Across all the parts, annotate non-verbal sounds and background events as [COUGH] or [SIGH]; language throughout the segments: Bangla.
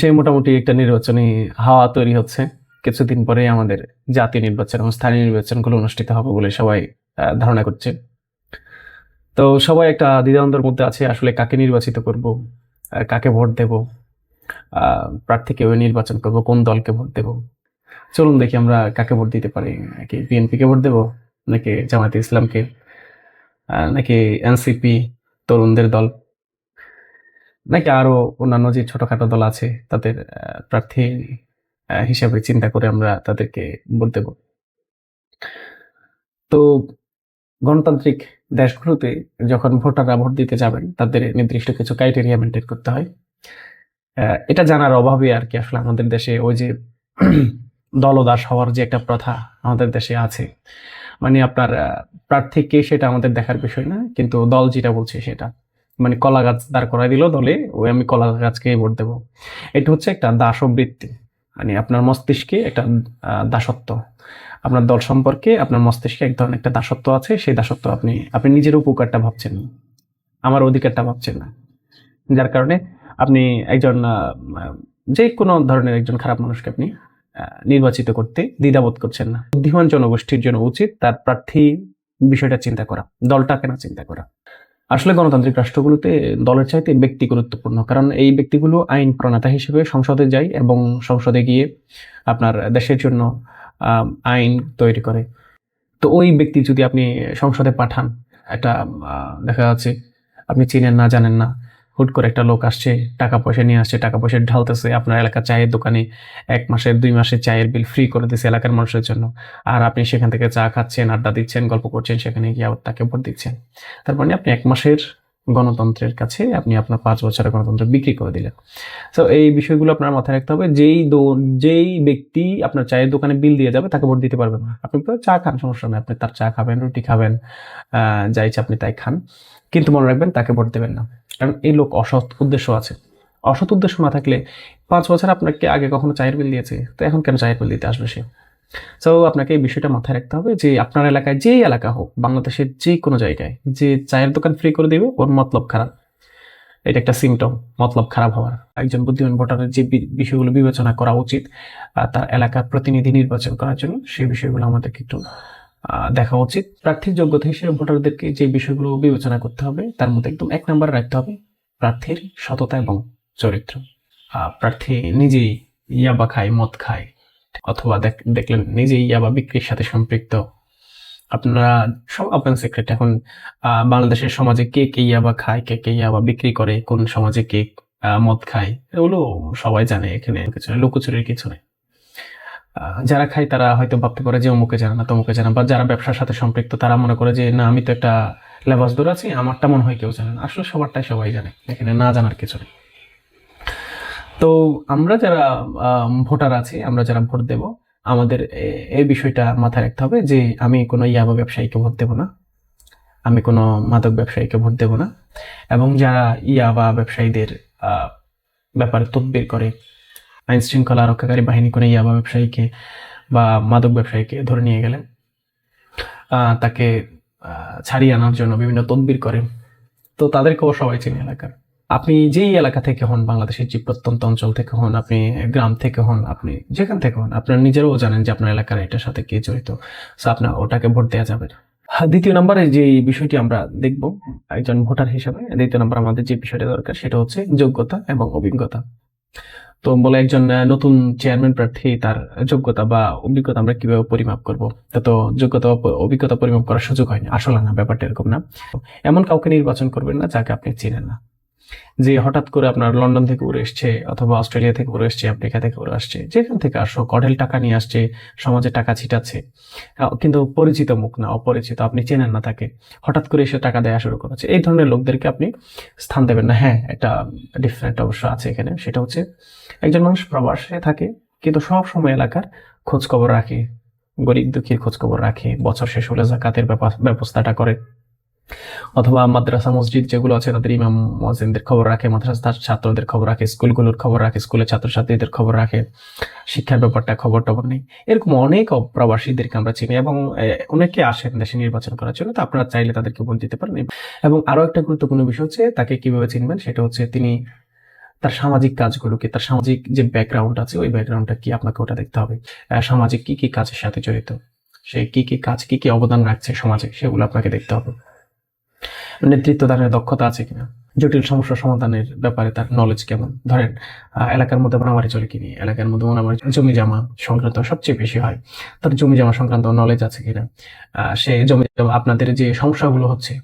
সে মোটামুটি একটা নির্বাচনী হাওয়া তৈরি হচ্ছে। কিছুদিন পরে আমাদের জাতীয় নির্বাচন এবং স্থানীয় নির্বাচনগুলো অনুষ্ঠিত হবে বলে সবাই ধারণা করছে তো সবাই একটা দ্বিধাদ্বন্দ্বের মধ্যে আছে, আসলে কাকে নির্বাচিত করব কাকে ভোট দেব প্রার্থীকে নির্বাচন করব, কোন দলকে ভোট দেব। চলুন দেখি আমরা কাকে ভোট দিতে পারি, নাকি বিএনপিকে ভোট দেব, নাকি জামায়াতে ইসলামকে নাকি এনসিপি, তরুণদের দল। নাকি আরও অন্যান্য যে ছোটখাটো দল আছে, তাদের প্রার্থী হিসাবে চিন্তা করে আমরা তাদেরকে ভোট দেব। তো গণতান্ত্রিক দেশগুলোতে যখন ভোটাররা ভোট দিতে যাবেন, তাদের নির্দিষ্ট কিছু ক্রাইটেরিয়া মেনটেন করতে হয়। এটা জানার অভাবে আর কি আসলে আমাদের দেশে ওই যে [CLEARS THROAT] দলদাস হওয়ার যে একটা প্রথা আমাদের দেশে আছে। মানে আপনার প্রার্থী কে সেটা আমাদের দেখার বিষয় না, কিন্তু দল যেটা বলছে সেটা। মানে কলা গাছ দাঁড় করাই দিল দলে, ওই আমি কলা গাছকে ভোট দেবো। এটা হচ্ছে একটা দাসবৃত্তি। মানে আপনার মস্তিষ্কে একটা দাসত্ব। আপনার দল সম্পর্কে আপনার মস্তিষ্কে এক ধরনের একটা দাসত্ব আছে, সেই দাসত্ব আপনি আপনি নিজের উপকারটা ভাবছেন আমার অধিকারটা ভাবছেন না। যার কারণে আপনি একজন যে কোনো ধরনের একজন খারাপ মানুষকে আপনি নির্বাচিত করতে দ্বিধাবোধ করছেন না। বুদ্ধিমান জনগোষ্ঠীর জন্য উচিত তার প্রার্থী বিষয়টা চিন্তা করা, দলটাকে না চিন্তা করা। আসলে গণতান্ত্রিক রাষ্ট্রগুলোতে দলের চাইতে ব্যক্তি গুরুত্বপূর্ণ, কারণ এই ব্যক্তিগুলো আইন প্রণেতা হিসেবে সংসদে যায় এবং সংসদে গিয়ে আপনার দেশের জন্য আইন তৈরি করে। তো ওই ব্যক্তি যদি আপনি সংসদে পাঠান, একটা দেখা যাচ্ছে আপনি চিনেন না, জানেন না হুট করে একটা লোক আসছে টাকা পয়সা নিয়ে আসছে টাকা পয়সা ঢালতেছে আপনার এলাকার চায়ের দোকানে এক মাসের দুই মাসের চায়ের বিল ফ্রি করে দিচ্ছে এলাকার মানুষের জন্য। আর আপনি সেখান থেকে চা খাচ্ছেন আড্ডা দিচ্ছেন গল্প করছেন সেখানে গিয়ে আবার তাকে ভোট দিচ্ছেন। তার মানে আপনি এক মাসের গণতন্ত্রের কাছে আপনি আপনার পাঁচ বছরের গণতন্ত্র বিক্রি করে দিলেন। তো এই বিষয়গুলো আপনার মাথায় রাখতে হবে যেই যেই ব্যক্তি আপনার চায়ের দোকানে বিল দিয়ে যাবে তাকে ভোট দিতে পারবেন না। আপনি তো চা খান সমস্যা নেই আপনি তার চা খাবেন রুটি খাবেন আহ, যা ইচ্ছা আপনি তাই খান। কিন্তু মনে রাখবেন তাকে ভোট দেবেন না। কারণ এই লোক অসৎ উদ্দেশ্য আছে। অসৎ উদ্দেশ্য না থাকলে পাঁচ বছর আপনাকে আগে কখনো চায়ের বিল দিয়েছে, তো এখন কেন চায়ের বিল দিতে আসবে সে? সো আপনাকে এই বিষয়টা মাথায় রাখতে হবে যে আপনার এলাকায় যেই এলাকা হোক, বাংলাদেশের যে কোনো জায়গায়, যে চায়ের দোকান ফ্রি করে দেবে, ওর মতলব খারাপ। এটা একটা সিমটম মতলব খারাপ হওয়ার। একজন বুদ্ধিমান ভোটারের যে বিষয়গুলো বিবেচনা করা উচিত তার এলাকার প্রতিনিধি নির্বাচন করার জন্য, সেই বিষয়গুলো আমাদেরকে একটু দেখা উচিত। প্রার্থীর যোগ্যতা হিসেবে ভোটারদেরকে যে বিষয়গুলো বিবেচনা করতে হবে, তার মধ্যে একদম এক নম্বরে রাখতে হবে, প্রার্থীর সততা এবং চরিত্র। প্রার্থী নিজেই ইয়াবা খায়, মদ খায়, অথবা দেখ- দেখলেন নিজেই ইয়াবা বিক্রির সাথে সম্পৃক্ত। আপনারা সব ওপেন সিক্রেট এখন বাংলাদেশের সমাজে কে কে ইয়াবা খায়, কে কে ইয়াবা বিক্রি করে, কোন সমাজে কে মদ খায়, এগুলো সবাই জানে এখানে, কিছু লুকোচুরির কিছু নেই। যারা খায় তারা হয়তো ভাবতে পারে যে অমুকে জানে না, তমুকে জানা বা যারা ব্যবসার সাথে সম্পৃক্ত, তারা মনে করে যে, না, আমি তো একটা লেবাস দূর আছি, আমারটা মনে হয় কেউ জানে না। আসলে সবারটাই সবাই জানে, এখানে না জানার কিছু নেই। তো আমরা যারা ভোটার আছি, আমরা যারা ভোট দেব, আমাদের এই বিষয়টা মাথায় রাখতে হবে যে, আমি কোনো ইয়াবা ব্যবসায়ীকে ভোট দেব না, আমি কোনো মাদক ব্যবসায়ীকে ভোট দেব না। এবং যারা ইয়াবা ব্যবসায়ীদের ব্যাপারে তদবির করে আইন শৃঙ্খলা রক্ষাকারী বাহিনী করে ইয়াবা ব্যবসায়ীকে বা মাদক ব্যবসায়ীকে ধরে নিয়ে গেলেন। তাকে ছাড়িয়ে আনার জন্য বিভিন্ন তদবির করে। তো তাদেরকেও সবাই চেনে এলাকার। আপনি যেই এলাকা থেকে হন বাংলাদেশের যে প্রত্যন্ত অঞ্চল থেকে হন আপনি গ্রাম থেকে হন আপনি যেখান থেকে হন আপনার নিজেরাও জানেন যে আপনার এলাকার এটার সাথে কে জড়িত। সো আপনার ওটাকে ভোট দেওয়া যাবে। না হ্যাঁ, দ্বিতীয় নম্বরে যে বিষয়টি আমরা দেখব একজন ভোটার হিসেবে দ্বিতীয় নম্বর আমাদের যে বিষয়টা দরকার সেটা হচ্ছে যোগ্যতা এবং অভিজ্ঞতা। তো বলে একজন নতুন চেয়ারম্যান প্রার্থী, তার যোগ্যতা বা অভিজ্ঞতা আমরা কীভাবে পরিমাপ করব? তো যোগ্যতা অভিজ্ঞতা পরিমাপ করার সুযোগ হয়নি। আসলে না, ব্যাপারটা এরকম না। এমন কাউকে নির্বাচন করবেন না যাকে আপনি চেনেন না। যে হঠাৎ করে আপনার লন্ডন থেকে উড়ে এসছে অথবা অস্ট্রেলিয়া থেকে উড়ে এসছে আমেরিকা থেকে উড়ে আসছে, যেখান থেকে আসো কডেল টাকা নিয়ে আসছে, সমাজে টাকা ছিটাচ্ছে। কিন্তু পরিচিত মুখ না, অপরিচিত, আপনি চেনেন না তাকে। হঠাৎ করে এসে টাকা দেওয়া শুরু করেছে। এই ধরনের লোকদেরকে আপনি স্থান দেবেন না। হ্যাঁ একটা ডিফারেন্ট অবশ্য আছে এখানে। সেটা হচ্ছে একজন মানুষ প্রবাসে থাকে, কিন্তু সব সময় এলাকার খোঁজখবর রাখে, গরিব দুঃখীর খোঁজখবর রাখে, বছর শেষ হলে জাকাতের ব্যবস্থাটা করে। অথবা মাদ্রাসা, মসজিদ যেগুলো আছে তাদের ইমাম মজিনদের খবর রাখে, মাদ্রাসার ছাত্রদের খবর রাখে, স্কুলগুলোর খবর রাখে, স্কুলের ছাত্রছাত্রীদের খবর রাখে, শিক্ষার ব্যাপারটা খবর টবর নেই। এরকম অনেক প্রবাসীদেরকে আমরা চিনি এবং অনেকে আসেন দেশে নির্বাচন করার জন্য, তো আপনারা চাইলে তাদেরকে ভোট দিতে পারেন। এবং আরও একটা গুরুত্বপূর্ণ বিষয় হচ্ছে, তাকে কীভাবে চিনবেন সেটা হচ্ছে তিনি তার সামাজিক কাজগুলো কি তার সামাজিক যে ব্যাকগ্রাউন্ড আছে, ওই ব্যাকগ্রাউন্ডটা কি আপনাকে ওটা দেখতে হবে। সামাজিক কি কি কাজের সাথে জড়িত? সে কি কি কাজ, কি কি অবদান রাখছে সমাজে, সেগুলো আপনাকে দেখতে হবে। নেতৃত্ব দানের দক্ষতা আছে কিনা? জটিল সমস্যা সমাধানের ব্যাপারে তার নলেজ কেমন? ধরেন এলাকার মধ্যে মারামারি চলে কিনি এলাকার মধ্যে মারামারি, জমি জমা সংক্রান্ত সবচেয়ে বেশি হয়। তার জমি জমা সংক্রান্ত নলেজ আছে কিনা? সে জমি জমা, আপনাদের যে সমস্যাগুলো হচ্ছে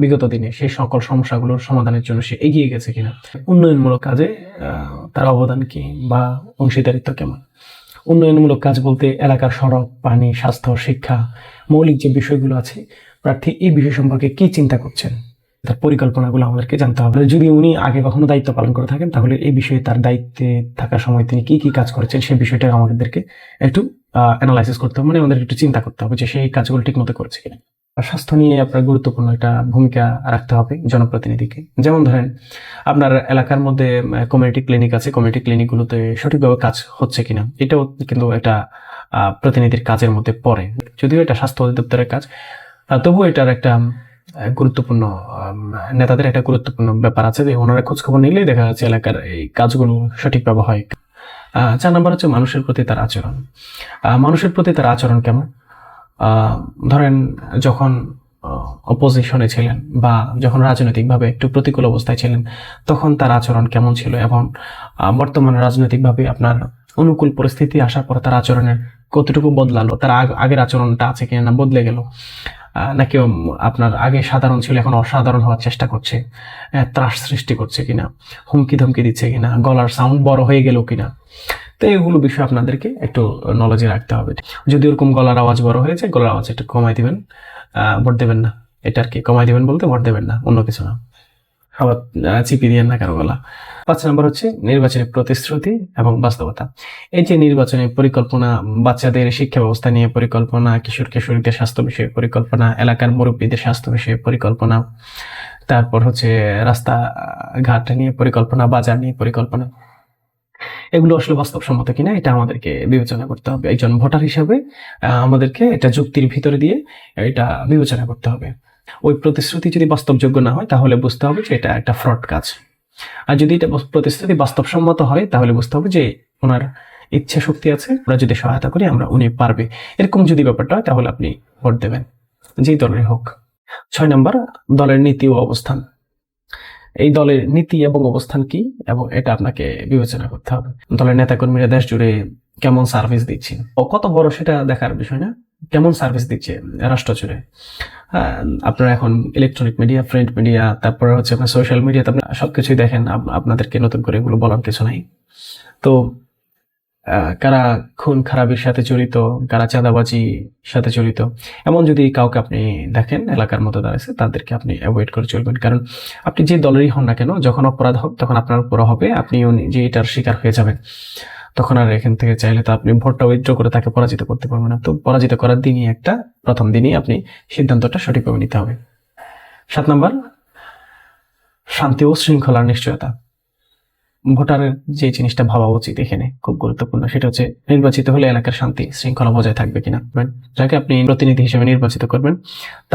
বিগত দিনে সেই সকল সমস্যাগুলোর সমাধানের জন্য সে এগিয়ে গেছে কিনা? উন্নয়নমূলক কাজে তার অবদান কি বা অংশীদারিত্ব কেমন? উন্নয়নমূলক কাজ বলতে এলাকার সড়ক, পানি, স্বাস্থ্য, শিক্ষা, মৌলিক যে বিষয়গুলো আছে প্রার্থী এই বিষয় সম্পর্কে কি চিন্তা করছেন? তার পরিকল্পনাগুলো আমাদেরকে জানতে হবে। যদি উনি আগে কখনো দায়িত্ব পালন করে থাকেন, তাহলে এই বিষয়ে তার দায়িত্বে থাকার সময় তিনি কি কি কাজ করেছেন সেই বিষয়টা আমাদেরকে একটু অ্যানালাইসিস করতে হবে। মানে আমাদের একটু চিন্তা করতে হবে যে সেই কাজগুলো ঠিক মতো করেছে কিনা। স্বাস্থ্য নিয়ে আপনার গুরুত্বপূর্ণ একটা ভূমিকা রাখতে হবে জনপ্রতিনিধিকে। যেমন ধরেন, আপনার এলাকার মধ্যে কমিউনিটি ক্লিনিক আছে। কমিউনিটি ক্লিনিকগুলোতে সঠিকভাবে কাজ হচ্ছে কিনা, এটাও কিন্তু একটা প্রতিনিধির কাজের মধ্যে পড়ে। যদিও এটা স্বাস্থ্য অধিদপ্তরের কাজ তবুও এটার একটা গুরুত্বপূর্ণ নেতাদের একটা গুরুত্বপূর্ণ ব্যাপার আছে যে ওনারা খোঁজ খবর নিলেই দেখা যাচ্ছে এলাকার এই কাজগুলো সঠিকভাবে হয়। চার নাম্বার হচ্ছে মানুষের প্রতি তার আচরণ। মানুষের প্রতি তার আচরণ কেমন? ধরেন যখন অপোজিশনে ছিলেন বা যখন রাজনৈতিকভাবে একটু প্রতিকূল অবস্থায় ছিলেন, তখন তার আচরণ কেমন ছিল এবং বর্তমানে রাজনৈতিকভাবে আপনার অনুকূল পরিস্থিতি আসার পর তার আচরণের কতটুকু বদলালো, তার আগ- আগের আচরণটা আছে কিনা না বদলে গেল? নাকি আপনার আগে সাধারণ ছিল, এখন অসাধারণ হওয়ার চেষ্টা করছে ত্রাস সৃষ্টি করছে কিনা, হুমকি ধমকি দিচ্ছে কিনা, গলার সাউন্ড বড় হয়ে গেল কিনা। তো এগুলো বিষয় আপনাদেরকে একটু নলেজে রাখতে হবে। যদি ওরকম গলার আওয়াজ বড় হয়ে যায়, গলার আওয়াজ একটু কমাই দিবেন। ভোট দেবেন না। এটা আর কি কমাই দিবেন বলতে ভোট দেবেন না, অন্য কিছু না। আবার চিপি দিয়েন না কারও গলা। পাঁচ নম্বর হচ্ছে নির্বাচনী প্রতিশ্রুতি এবং বাস্তবতা। এই যে নির্বাচনী পরিকল্পনা, বাচ্চাদের শিক্ষা ব্যবস্থা নিয়ে পরিকল্পনা, কিশোর, কিশোরীদের স্বাস্থ্য বিষয়ে পরিকল্পনা, এলাকার মুরব্বীদের স্বাস্থ্য বিষয়ে পরিকল্পনা, তারপর হচ্ছে রাস্তা, ঘাট নিয়ে পরিকল্পনা, বাজার নিয়ে পরিকল্পনা, এগুলো আসলে বাস্তবসম্মত কিনা এটা আমাদেরকে বিবেচনা করতে হবে। একজন ভোটার হিসাবে আমাদেরকে এটা যুক্তির ভিতরে দিয়ে এটা বিবেচনা করতে হবে। ওই প্রতিশ্রুতি যদি বাস্তবযোগ্য না হয় তাহলে বুঝতে হবে যে এটা একটা ফ্রড কাজ। আর যদি এটা প্রতিশ্রুতি বাস্তবসম্মত হয়, তাহলে বুঝতে হবে যে ওনার ইচ্ছা শক্তি আছে আমরা যদি সহায়তা করি, আমরা উনি পারবে। এরকম যদি ব্যাপারটা হয়, তাহলে আপনি ভোট দেবেন। যেই দলের হোক। ছয় নম্বর, দলের নীতি ও অবস্থান। এই দলের নীতি এবং অবস্থান কি? এবং এটা আপনাকে বিবেচনা করতে হবে। দলের নেতাকর্মীরা দেশ জুড়ে কেমন সার্ভিস দিচ্ছে ও কত বড় সেটা দেখার বিষয় না। কেমন সার্ভিস দিচ্ছে রাষ্ট্র জুড়ে আহ, আপনারা এখন ইলেকট্রনিক মিডিয়া প্রিন্ট মিডিয়া তারপরে হচ্ছে আপনার সোশ্যাল মিডিয়াতে আপনি সবকিছুই দেখেন। আপনাদেরকে নতুন করে এগুলো বলার কিছু নাই। তো কারা খুন খারাপের সাথে জড়িত কারা চাঁদাবাজি সাথে জড়িত এমন যদি কাউকে আপনি দেখেন এলাকার মতো দাঁড়াচ্ছে তাদেরকে আপনি অ্যাভয়েড করে চলবেন। কারণ আপনি যে দলেরই হন না কেন যখন অপরাধ হোক তখন আপনার উপর হবে আপনিও নিজে এটার শিকার হয়ে যাবেন। তখন আর এখান থেকে চাইলে তো আপনি ভোটটা উইথড্র করে তাকে পরাজিত করতে পারবেন না। তো পরাজিত করার দিনই একটা, প্রথম দিনই আপনি সিদ্ধান্তটা সঠিকভাবে নিতে হবে। সাত নম্বর, শান্তি ও শৃঙ্খলার নিশ্চয়তা। ভোটারের যে জিনিসটা ভাবা উচিত এখানে, খুব গুরুত্বপূর্ণ, সেটা হচ্ছে নির্বাচিত হলে এলাকার শান্তি, শৃঙ্খলা বজায় থাকবে কিনা। যাকে আপনি প্রতিনিধি হিসেবে নির্বাচিত করবেন,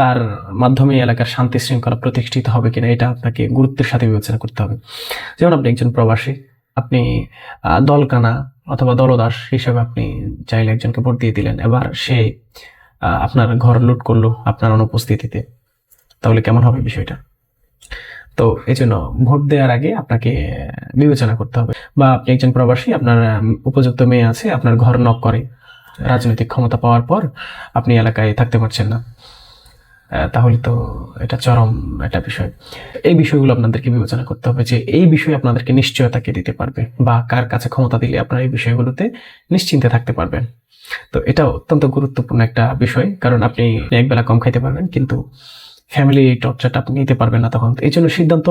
তার মাধ্যমে এলাকার শান্তি শৃঙ্খলা প্রতিষ্ঠিত হবে কিনা, এটা আপনাকে গুরুত্বের সাথে বিবেচনা করতে হবে। যেমন আপনি একজন প্রবাসী, আপনি দলকানা অথবা দলদাস হিসেবে আপনি চাইলে একজনকে ভোট দিয়ে দিলেন। এবার সে আপনার ঘর লুট করল আপনার অনুপস্থিতিতে। তাহলে কেমন হবে বিষয়টা? তো এই জন্য ভোট দেওয়ার আগে আপনাকে বিবেচনা করতে হবে। বা আপনি একজন প্রবাসী, আপনার উপযুক্ত মেয়ে আছে, আপনার ঘর নক করে। রাজনৈতিক ক্ষমতা পাওয়ার পর আপনি এলাকায় থাকতে পারছেন না। তাহলে তো এটা চরম একটা বিষয়। এই বিষয়গুলো আপনাদেরকে বিবেচনা করতে হবে যে এই বিষয়ে আপনাদেরকে নিশ্চয়তা কে দিতে পারবে বা কার কাছে ক্ষমতা দিলে আপনারা এই বিষয়গুলোতে নিশ্চিন্তে থাকতে পারবেন। তো এটা অত্যন্ত গুরুত্বপূর্ণ একটা বিষয়, কারণ আপনি একবেলা কম খাইতে পারবেন, কিন্তু ফ্যামিলি এই টর্চারটা আপনি নিতে পারবেন না তখন। এই জন্য সিদ্ধান্ত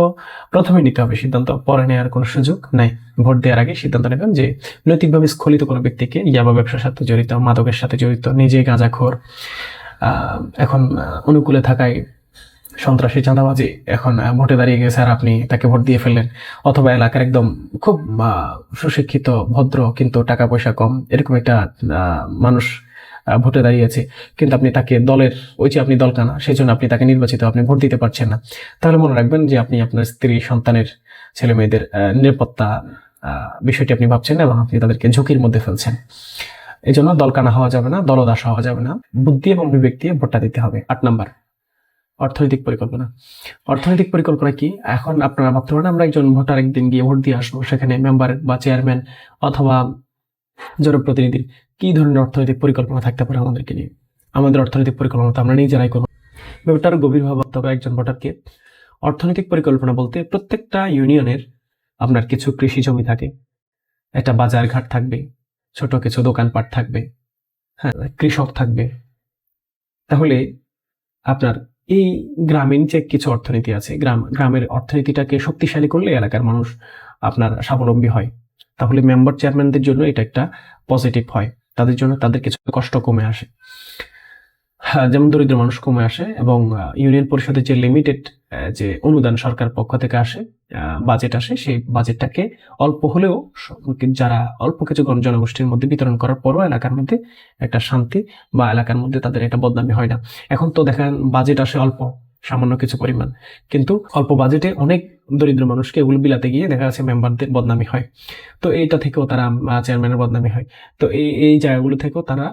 প্রথমে নিতে হবে, সিদ্ধান্ত পরে নেওয়ার কোনো সুযোগ নাই। ভোট দেওয়ার আগে সিদ্ধান্ত নেবেন যে নৈতিকভাবে স্খলিত কোনো ব্যক্তিকে ইয়াবা ব্যবসার সাথে জড়িত, মাদকের সাথে জড়িত, নিজে গাঁজাখোর এখন অনুকূলে থাকায় সন্ত্রাসী চাঁদাবাজি এখন ভোটে দাঁড়িয়ে গেছে আর আপনি তাকে ভোট দিয়ে ফেললেন। অথবা এলাকার একদম খুব সুশিক্ষিত, ভদ্র কিন্তু টাকা পয়সা কম, এরকম একটা মানুষ ভোটে দাঁড়িয়েছে কিন্তু আপনি তাকে দলের, ওই যে আপনি দলকানা সেই জন্য আপনি তাকে নির্বাচিত, আপনি ভোট দিতে পারছেন না। তাহলে মনে রাখবেন যে আপনি আপনার স্ত্রী, সন্তানের ছেলে মেয়েদের নিরাপত্তা বিষয়টি আপনি ভাবছেন এবং আপনি তাদেরকে ঝুঁকির মধ্যে ফেলছেন। এই জন্য দলকানা হওয়া যাবে না দলদাস হওয়া যাবে না। বুদ্ধি এবং বিবেক ভোটটা দিতে হবে। আট নাম্বার। অর্থনৈতিক পরিকল্পনা। অর্থনৈতিক পরিকল্পনা কি? এখন আপনারা ভাবতে পারেন, আমরা একজন ভোটার একদিন গিয়ে ভোট দিয়ে আসব, সেখানে মেম্বার বা চেয়ারম্যান অথবা জনপ্রতিনিধির কি ধরনের অর্থনৈতিক পরিকল্পনা থাকতে পারে আমাদেরকে নিয়ে? আমাদের অর্থনৈতিক পরিকল্পনা তো আমরা নিজেরাই করব। ব্যাপারটা গভীরভাবে ভাবতে হবে একজন ভোটারকে। অর্থনৈতিক পরিকল্পনা বলতে প্রত্যেকটা ইউনিয়নের আপনার কিছু কৃষি জমি থাকে। একটা বাজার ঘাট থাকবে। ছোট কিছু দোকানপাট থাকবে হ্যাঁ কৃষক থাকবে। তাহলে আপনার এই গ্রামীণ যে কিছু অর্থনীতি আছে, গ্রাম, গ্রামের অর্থনীতিটাকে শক্তিশালী করলে এলাকার মানুষ আপনার স্বাবলম্বী হয়। তাহলে মেম্বার চেয়ারম্যানদের জন্য এটা একটা পজিটিভ হয়। তাদের জন্য তাদের কিছু কষ্ট কমে আসে। যেমন দরিদ্র মানুষ কমে আসে এবং ইউনিয়ন পরিষদের যে লিমিটেড যে অনুদান সরকার পক্ষ থেকে আসে বাজেট আসে, সেই বাজেটটাকে অল্প হলেও যারা অল্প কিছু জন- জনগোষ্ঠীর মধ্যে বিতরণ করার পরও এলাকার মধ্যে একটা শান্তি বা এলাকার মধ্যে তাদের একটা বদনামি হয় না। এখন তো দেখেন বাজেট আসে অল্প, সামান্য কিছু পরিমাণ। কিন্তু অল্প বাজেটে অনেক দরিদ্র মানুষকে এগুলো বিলাতে গিয়ে দেখা যাচ্ছে মেম্বারদের বদনামি হয়। তো এইটা থেকেও তারা চেয়ারম্যানের বদনামি হয়। তো এই এই জায়গাগুলো থেকেও তারা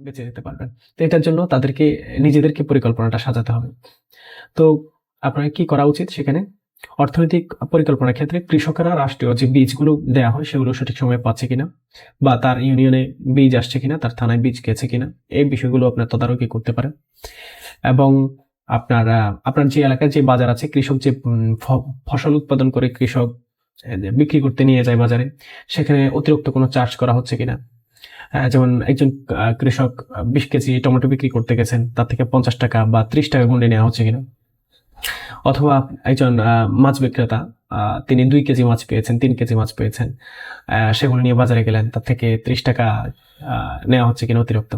বেঁচে যেতে পারবেন। তো এটার জন্য তাদেরকে, নিজেদেরকে পরিকল্পনাটা সাজাতে হবে। তো আপনার কি করা উচিত সেখানে? অর্থনৈতিক পরিকল্পনার ক্ষেত্রে কৃষকেরা রাষ্ট্রীয় যে বীজগুলো দেওয়া হয় সেগুলো সঠিক সময়ে পাচ্ছে কিনা? বা তার ইউনিয়নে বীজ আসছে কিনা? তার থানায় বীজ গেছে কিনা? এই বিষয়গুলো আপনার তদারকি করতে পারেন। এবং আপনার আপনার যে এলাকার যে বাজার আছে, কৃষক যে ফসল উৎপাদন করে কৃষক বিক্রি করতে নিয়ে যায় বাজারে, সেখানে অতিরিক্ত কোনো চার্জ করা হচ্ছে কিনা? যেমন একজন কৃষক বিশ কেজি টমেটো বিক্রি করতে গেছেন, তার থেকে পঞ্চাশ টাকা বা ত্রিশ টাকা গুণে নেওয়া হচ্ছে কিনা? অথবা একজন মাছ বিক্রেতা তিনি দুই কেজি মাছ পেয়েছেন, তিন কেজি মাছ পেয়েছেন সেগুলো নিয়ে বাজারে গেলেন, তার থেকে ত্রিশ টাকা নেওয়া হচ্ছে কিনা অতিরিক্ত?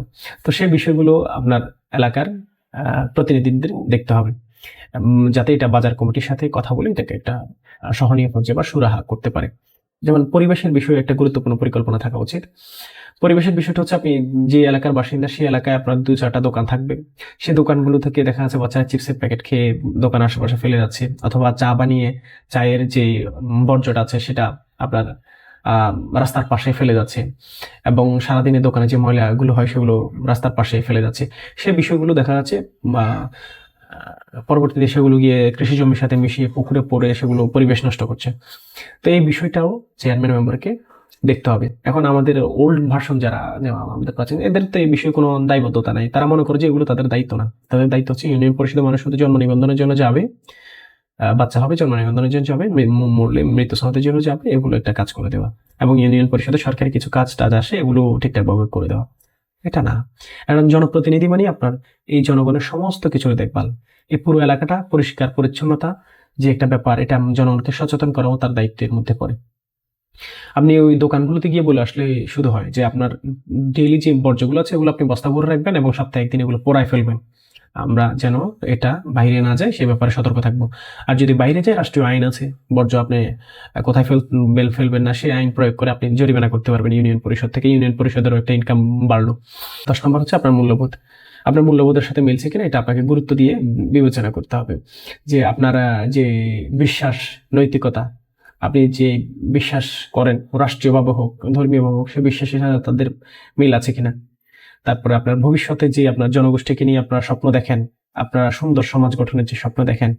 তো সেই বিষয়গুলো আপনার এলাকার প্রতিনিধিদের দেখতে হবে। যাতে এটা বাজার কমিটির সাথে কথা বলে এটাকে একটা সহনীয় পর্যায়ে বা সুরাহা করতে পারে। যেমন পরিবেশের বিষয়ে একটা গুরুত্বপূর্ণ পরিকল্পনা থাকা উচিত। পরিবেশের বিষয়টা হচ্ছে আপনি যে এলাকার বাসিন্দা, সেই এলাকায় আপনার দু চারটা দোকান থাকবে। সে দোকানগুলো থেকে দেখা যাচ্ছে বাচ্চারা চিপসের প্যাকেট খেয়ে দোকান আশেপাশে ফেলে যাচ্ছে। অথবা চা বানিয়ে চায়ের যে বর্জ্যটা আছে, সেটা আপনার রাস্তার পাশে ফেলে যাচ্ছে। এবং সারাদিনে দোকানে যে ময়লাগুলো হয়, সেগুলো রাস্তার পাশে ফেলে যাচ্ছে। সে বিষয়গুলো দেখা যাচ্ছে, বা পরবর্তীতে সেগুলো গিয়ে কৃষি জমির সাথে মিশিয়ে পুকুরে পড়ে সেগুলো পরিবেশ নষ্ট করছে। তো এই বিষয়টাও চেয়ারম্যান মেম্বারকে দেখতে হবে। এখন আমাদের ওল্ড ভার্সন যারা আমাদের প্রাচীন, এদের তো এই বিষয়ে কোনো দায়বদ্ধতা নাই। তারা মনে করে যে এগুলো তাদের দায়িত্ব না। তাদের দায়িত্ব হচ্ছে ইউনিয়ন পরিষদের মানুষ জন্ম নিবন্ধনের জন্য যাবে। বাচ্চা হবে, জন্ম নিবন্ধনের জন্য যাবে মরলে মৃত্যু সনদের জন্য যাবে, এগুলো একটা কাজ করে দেওয়া। এবং ইউনিয়ন পরিষদে সরকারি কিছু কাজ টাজ আসে, এগুলো ঠিকঠাকভাবে করে দেওয়া। এটা না। একজন জনপ্রতিনিধি মানে আপনার এই জনগণের সমস্ত কিছুর দেখভাল। এই পুরো এলাকাটা পরিষ্কার, পরিচ্ছন্নতা যে একটা ব্যাপার, এটা জনগণকে সচেতন করাও তার দায়িত্বের মধ্যে পড়ে। আপনি ওই দোকানগুলোতে গিয়ে বলে আসলে শুধু হয় যে আপনার ডেইলি যে বর্জ্যগুলো আছে, এগুলো আপনি বস্তা ভরে রাখবেন এবং সপ্তাহে একদিন এগুলো পোড়ায় ফেলবেন। আমরা যেন এটা বাইরে না যায় সে ব্যাপারে সতর্ক থাকব। আর যদি বাইরে যায় রাষ্ট্রীয় আইন আছে। বর্জ্য আপনি কোথায় ফেল, বেল ফেলবেন না সেই আইন প্রয়োগ করে আপনি জরিমানা করতে পারবেন ইউনিয়ন পরিষদ থেকে। ইউনিয়ন পরিষদেরও একটা ইনকাম বাড়লো। দশ নম্বর হচ্ছে আপনার মূল্যবোধ। আপনার মূল্যবোধের সাথে মিলছে কিনা, এটা আপনাকে গুরুত্ব দিয়ে বিবেচনা করতে হবে। যে আপনারা যে বিশ্বাস, নৈতিকতা, আপনি যে বিশ্বাস করেন, রাষ্ট্রীয়ভাবে হোক, ধর্মীয়ভাবে হোক, সে বিশ্বাসের সাথে তাদের মিল আছে কিনা। তারপরে আপনার ভবিষ্যতে যে আপনার জনগোষ্ঠীকে নিয়ে আপনার স্বপ্ন দেখেন, আপনারা সুন্দর সমাজ গঠনের যে স্বপ্ন দেখেন,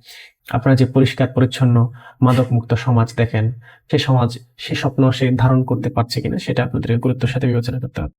আপনারা যে পরিষ্কার, পরিচ্ছন্ন মাদক মুক্ত সমাজ দেখেন, সে সমাজ, সে স্বপ্ন সে ধারণ করতে পারছে কিনা সেটা আপনাদের গুরুত্বের সাথে বিবেচনা করতে হবে।